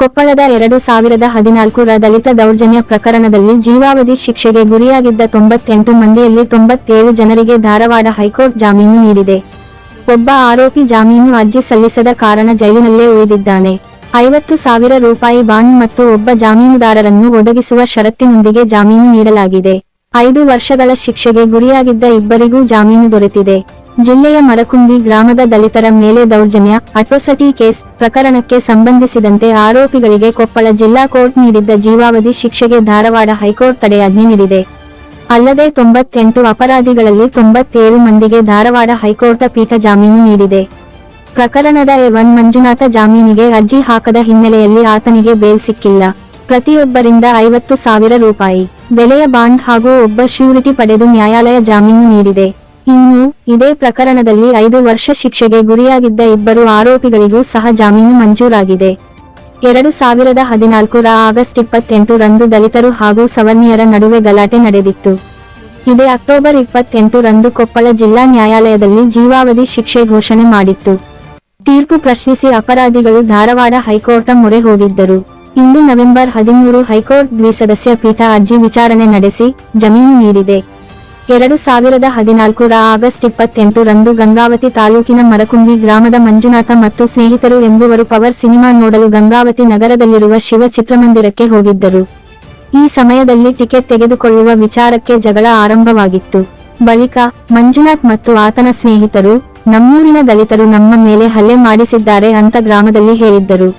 ಕೊಪ್ಪಳದ ಎರಡು ಸಾವಿರದ ಹದಿನಾಲ್ಕರ ದಲಿತ ದೌರ್ಜನ್ಯ ಪ್ರಕರಣದಲ್ಲಿ ಜೀವಾವಧಿ ಶಿಕ್ಷೆಗೆ ಗುರಿಯಾಗಿದ್ದ ತೊಂಬತ್ತೆಂಟು ಮಂದಿಯಲ್ಲಿ ತೊಂಬತ್ತೇಳು ಜನರಿಗೆ ಧಾರವಾಡ ಹೈಕೋರ್ಟ್ ಜಾಮೀನು ನೀಡಿದೆ. ಒಬ್ಬ ಆರೋಪಿ ಜಾಮೀನು ಅರ್ಜಿ ಸಲ್ಲಿಸದ ಕಾರಣ ಜೈಲಿನಲ್ಲೇ ಉಳಿದಿದ್ದಾನೆ. ಐವತ್ತು ಸಾವಿರ ರೂಪಾಯಿ ಬಾಂಡ್ ಮತ್ತು ಒಬ್ಬ ಜಾಮೀನುದಾರರನ್ನು ಒದಗಿಸುವ ಷರತ್ತಿನೊಂದಿಗೆ ಜಾಮೀನು ನೀಡಲಾಗಿದೆ. ಐದು ವರ್ಷಗಳ ಶಿಕ್ಷೆಗೆ ಗುರಿಯಾಗಿದ್ದ ಇಬ್ಬರಿಗೂ ಜಾಮೀನು ದೊರೆತಿದೆ. ಜಿಲ್ಲೆಯ ಮಡಕುಂಬಿ ಗ್ರಾಮದ ದಲಿತರ ಮೇಲೆ ದೌರ್ಜನ್ಯ, ಅಟ್ರೋಸಿಟಿ ಕೇಸ್ ಪ್ರಕರಣಕ್ಕೆ ಸಂಬಂಧಿಸಿದಂತೆ ಆರೋಪಿಗಳಿಗೆ ಕೊಪ್ಪಳ ಜಿಲ್ಲಾ ಕೋರ್ಟ್ ನೀಡಿದ್ದ ಜೀವಾವಧಿ ಶಿಕ್ಷೆಗೆ ಧಾರವಾಡ ಹೈಕೋರ್ಟ್ ತಡೆಯಾಜ್ಞೆ ನೀಡಿದೆ. ಅಲ್ಲದೆ ತೊಂಬತ್ತೆಂಟು ಅಪರಾಧಿಗಳಲ್ಲಿ ತೊಂಬತ್ತೇಳು ಮಂದಿಗೆ ಧಾರವಾಡ ಹೈಕೋರ್ಟ್ ಪೀಠ ಜಾಮೀನು ನೀಡಿದೆ. ಪ್ರಕರಣದ ಎ ಒನ್ ಮಂಜುನಾಥ ಜಾಮೀನಿಗೆ ಅರ್ಜಿ ಹಾಕದ ಹಿನ್ನೆಲೆಯಲ್ಲಿ ಆತನಿಗೆ ಬೇಲ್ ಸಿಕ್ಕಿಲ್ಲ. ಪ್ರತಿಯೊಬ್ಬರಿಂದ ಐವತ್ತು ಸಾವಿರ ರೂಪಾಯಿ. ಬೆಲೆಯ ಬಾಂಡ್ ಹಾಗೂ ಒಬ್ಬ ಶ್ಯೂರಿಟಿ ಪಡೆದು ನ್ಯಾಯಾಲಯ ಜಾಮೀನು ನೀಡಿದೆ. ಇನ್ನು ಇದೇ ಪ್ರಕರಣದಲ್ಲಿ ಐದು ವರ್ಷ ಶಿಕ್ಷೆಗೆ ಗುರಿಯಾಗಿದ್ದ ಇಬ್ಬರು ಆರೋಪಿಗಳಿಗೂ ಸಹ ಜಾಮೀನು ಮಂಜೂರಾಗಿದೆ. ಎರಡು ಸಾವಿರದ ಹದಿನಾಲ್ಕರ ಆಗಸ್ಟ್ ಇಪ್ಪತ್ತೆಂಟು ರಂದು ದಲಿತರು ಹಾಗೂ ಸವರ್ಣೀಯರ ನಡುವೆ ಗಲಾಟೆ ನಡೆದಿತ್ತು. ಇದೇ ಅಕ್ಟೋಬರ್ ಇಪ್ಪತ್ತೆಂಟು ರಂದು ಕೊಪ್ಪಳ ಜಿಲ್ಲಾ ನ್ಯಾಯಾಲಯದಲ್ಲಿ ಜೀವಾವಧಿ ಶಿಕ್ಷೆ ಘೋಷಣೆ ಮಾಡಿತ್ತು. ತೀರ್ಪು ಪ್ರಶ್ನಿಸಿ ಅಪರಾಧಿಗಳು ಧಾರವಾಡ ಹೈಕೋರ್ಟ್ ಮೊರೆ ಹೋಗಿದ್ದರು. ಇಂದು ನವೆಂಬರ್ ಹದಿಮೂರು ಹೈಕೋರ್ಟ್ ದ್ವಿಸದಸ್ಯ ಪೀಠ ಅರ್ಜಿ ವಿಚಾರಣೆ ನಡೆಸಿ ಜಮೀನು ನೀಡಿದೆ. ಎರಡು ಸಾವಿರದ ಹದಿನಾಲ್ಕರ ಆಗಸ್ಟ್ ಇಪ್ಪತ್ತೆಂಟು ರಂದು ಗಂಗಾವತಿ ತಾಲೂಕಿನ ಮರಕುಂಬಿ ಗ್ರಾಮದ ಮಂಜುನಾಥ ಮತ್ತು ಸ್ನೇಹಿತರು ಎಂಬುವರು ಪವರ್ ಸಿನಿಮಾ ನೋಡಲು ಗಂಗಾವತಿ ನಗರದಲ್ಲಿರುವ ಶಿವ ಚಿತ್ರಮಂದಿರಕ್ಕೆ ಹೋಗಿದ್ದರು. ಈ ಸಮಯದಲ್ಲಿ ಟಿಕೆಟ್ ತೆಗೆದುಕೊಳ್ಳುವ ವಿಚಾರಕ್ಕೆ ಜಗಳ ಆರಂಭವಾಗಿತ್ತು. ಬಳಿಕ ಮಂಜುನಾಥ್ ಮತ್ತು ಆತನ ಸ್ನೇಹಿತರು, ನಮ್ಮೂರಿನ ದಲಿತರು ನಮ್ಮ ಮೇಲೆ ಹಲ್ಲೆ ಮಾಡಿಸಿದ್ದಾರೆ ಅಂತ ಗ್ರಾಮದಲ್ಲಿ ಹೇಳಿದ್ದರು.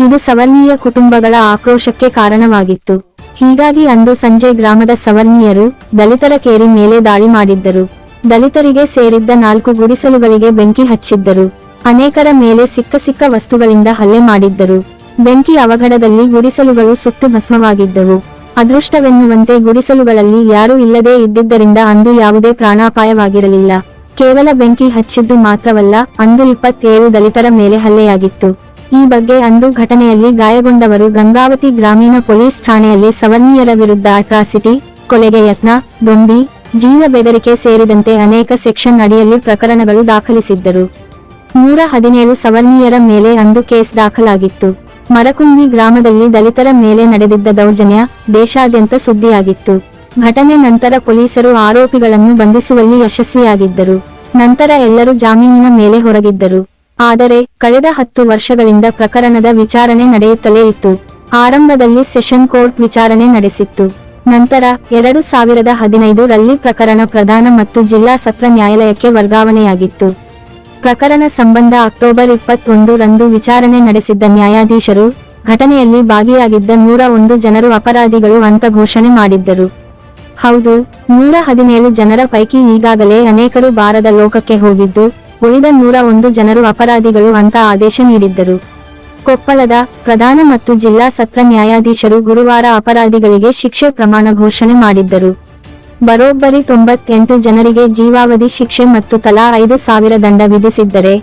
ಇದು ಸವರ್ಣೀಯ ಕುಟುಂಬಗಳ ಆಕ್ರೋಶಕ್ಕೆ ಕಾರಣವಾಗಿತ್ತು. ಹೀಗಾಗಿ ಅಂದು ಸಂಜೆ ಗ್ರಾಮದ ಸವರ್ಣೀಯರು ದಲಿತರ ಕೇರಿ ಮೇಲೆ ದಾಳಿ ಮಾಡಿದ್ದರು. ದಲಿತರಿಗೆ ಸೇರಿದ್ದ ನಾಲ್ಕು ಗುಡಿಸಲುಗಳಿಗೆ ಬೆಂಕಿ ಹಚ್ಚಿದ್ದರು. ಅನೇಕರ ಮೇಲೆ ಸಿಕ್ಕ ಸಿಕ್ಕ ವಸ್ತುಗಳಿಂದ ಹಲ್ಲೆ ಮಾಡಿದ್ದರು. ಬೆಂಕಿ ಅವಘಡದಲ್ಲಿ ಗುಡಿಸಲುಗಳು ಸುಟ್ಟು ಭಸ್ಮವಾಗಿದ್ದವು. ಅದೃಷ್ಟವೆನ್ನುವಂತೆ ಗುಡಿಸಲುಗಳಲ್ಲಿ ಯಾರೂ ಇಲ್ಲದೇ ಇದ್ದಿದ್ದರಿಂದ ಅಂದು ಯಾವುದೇ ಪ್ರಾಣಾಪಾಯವಾಗಿರಲಿಲ್ಲ. ಕೇವಲ ಬೆಂಕಿ ಹಚ್ಚಿದ್ದು ಮಾತ್ರವಲ್ಲ, ಅಂದು ಇಪ್ಪತ್ತೇಳು ದಲಿತರ ಮೇಲೆ ಹಲ್ಲೆಯಾಗಿತ್ತು. ಈ ಬಗ್ಗೆ ಅಂದು ಘಟನೆಯಲ್ಲಿ ಗಾಯಗೊಂಡವರು ಗಂಗಾವತಿ ಗ್ರಾಮೀಣ ಪೊಲೀಸ್ ಠಾಣೆಯಲ್ಲಿ ಸವರ್ಣೀಯರ ವಿರುದ್ಧ ಅಟ್ರಾಸಿಟಿ, ಕೊಲೆಗೆ ಯತ್ನ, ದೊಂಬಿ, ಜೀವ ಬೆದರಿಕೆ ಸೇರಿದಂತೆ ಅನೇಕ ಸೆಕ್ಷನ್ ಅಡಿಯಲ್ಲಿ ಪ್ರಕರಣಗಳು ದಾಖಲಿಸಿದ್ದರು. ನೂರ ಹದಿನೇಳು ಸವರ್ಣೀಯರ ಮೇಲೆ ಅಂದು ಕೇಸ್ ದಾಖಲಾಗಿತ್ತು. ಮರಕುಂದಿ ಗ್ರಾಮದಲ್ಲಿ ದಲಿತರ ಮೇಲೆ ನಡೆದಿದ್ದ ದೌರ್ಜನ್ಯ ದೇಶಾದ್ಯಂತ ಸುದ್ದಿಯಾಗಿತ್ತು. ಘಟನೆ ನಂತರ ಪೊಲೀಸರು ಆರೋಪಿಗಳನ್ನು ಬಂಧಿಸುವಲ್ಲಿ ಯಶಸ್ವಿಯಾಗಿದ್ದರು. ನಂತರ ಎಲ್ಲರೂ ಜಾಮೀನಿನ ಮೇಲೆ ಹೊರಗಿದ್ದರು. ಆದರೆ ಕಳೆದ ಹತ್ತು ವರ್ಷಗಳಿಂದ ಪ್ರಕರಣದ ವಿಚಾರಣೆ ನಡೆಯುತ್ತಲೇ ಇತ್ತು. ಆರಂಭದಲ್ಲಿ ಸೆಷನ್ ಕೋರ್ಟ್ ವಿಚಾರಣೆ ನಡೆಸಿತ್ತು. ನಂತರ ಎರಡು ಸಾವಿರದ ಹದಿನೈದು ರಲ್ಲಿ ಪ್ರಕರಣ ಪ್ರಧಾನ ಮತ್ತು ಜಿಲ್ಲಾ ಸತ್ರ ನ್ಯಾಯಾಲಯಕ್ಕೆ ವರ್ಗಾವಣೆಯಾಗಿತ್ತು. ಪ್ರಕರಣ ಸಂಬಂಧ ಅಕ್ಟೋಬರ್ ಇಪ್ಪತ್ತೊಂದು ರಂದು ವಿಚಾರಣೆ ನಡೆಸಿದ್ದ ನ್ಯಾಯಾಧೀಶರು, ಘಟನೆಯಲ್ಲಿ ಭಾಗಿಯಾಗಿದ್ದ ನೂರ ಒಂದು ಜನರು ಅಪರಾಧಿಗಳು ಅಂತ ಘೋಷಣೆ ಮಾಡಿದ್ದರು. ಹೌದು, ನೂರ ಹದಿನೇಳು ಜನರ ಪೈಕಿ ಈಗಾಗಲೇ ಅನೇಕರು ಬಾರದ ಲೋಕಕ್ಕೆ ಹೋಗಿದ್ದು ಉಳಿದ ನೂರ ಒಂದು ಜನರು ಅಪರಾಧಿಗಳು ಅಂತ ಆದೇಶ ನೀಡಿದ್ದರು. ಕೊಪ್ಪಳದ ಪ್ರಧಾನ ಮತ್ತು ಜಿಲ್ಲಾ ಸತ್ರ ನ್ಯಾಯಾಧೀಶರು ಗುರುವಾರ ಅಪರಾಧಿಗಳಿಗೆ ಶಿಕ್ಷೆ ಪ್ರಮಾಣ ಘೋಷಣೆ ಮಾಡಿದ್ದರು. ಬರೋಬ್ಬರಿ ತೊಂಬತ್ತೆಂಟು ಜನರಿಗೆ ಜೀವಾವಧಿ ಶಿಕ್ಷೆ ಮತ್ತು ತಲಾ ಐದು ಸಾವಿರ ದಂಡ ವಿಧಿಸಿದ್ದರೆ,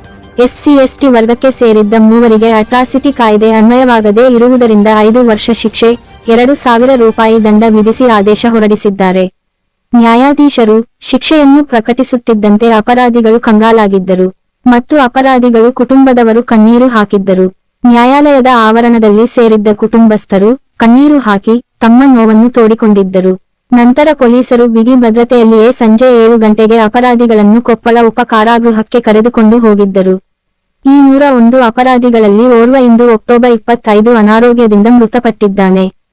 ಎಸ್ಸಿ ಎಸ್ಟಿ ವರ್ಗಕ್ಕೆ ಸೇರಿದ್ದ ಮೂವರಿಗೆ ಅಟ್ರಾಸಿಟಿ ಕಾಯ್ದೆ ಅನ್ವಯವಾಗದೇ ಇರುವುದರಿಂದ ಐದು ವರ್ಷ ಶಿಕ್ಷೆ, ಎರಡು ಸಾವಿರ ರೂಪಾಯಿ ದಂಡ ವಿಧಿಸಿ ಆದೇಶ ಹೊರಡಿಸಿದ್ದಾರೆ. ನ್ಯಾಯಾಧೀಶರು ಶಿಕ್ಷೆಯನ್ನು ಪ್ರಕಟಿಸುತ್ತಿದ್ದಂತೆ ಅಪರಾಧಿಗಳು ಕಂಗಾಲಾಗಿದ್ದರು ಮತ್ತು ಅಪರಾಧಿಗಳು ಕುಟುಂಬದವರು ಕಣ್ಣೀರು ಹಾಕಿದ್ದರು. ನ್ಯಾಯಾಲಯದ ಆವರಣದಲ್ಲಿ ಸೇರಿದ್ದ ಕುಟುಂಬಸ್ಥರು ಕಣ್ಣೀರು ಹಾಕಿ ತಮ್ಮ ನೋವನ್ನು ತೋಡಿಕೊಂಡಿದ್ದರು. ನಂತರ ಪೊಲೀಸರು ಬಿಗಿ ಭದ್ರತೆಯಲ್ಲಿಯೇ ಸಂಜೆ ಏಳು ಗಂಟೆಗೆ ಅಪರಾಧಿಗಳನ್ನು ಕೊಪ್ಪಳ ಉಪ ಕಾರಾಗೃಹಕ್ಕೆ ಕರೆದುಕೊಂಡು ಹೋಗಿದ್ದರು. ಈ ನೂರ ಒಂದು ಅಪರಾಧಿಗಳಲ್ಲಿ ಓರ್ವ ಇಂದು ಅಕ್ಟೋಬರ್ ಇಪ್ಪತ್ತೈದು ಅನಾರೋಗ್ಯದಿಂದ ಮೃತಪಟ್ಟಿದ್ದಾನೆ.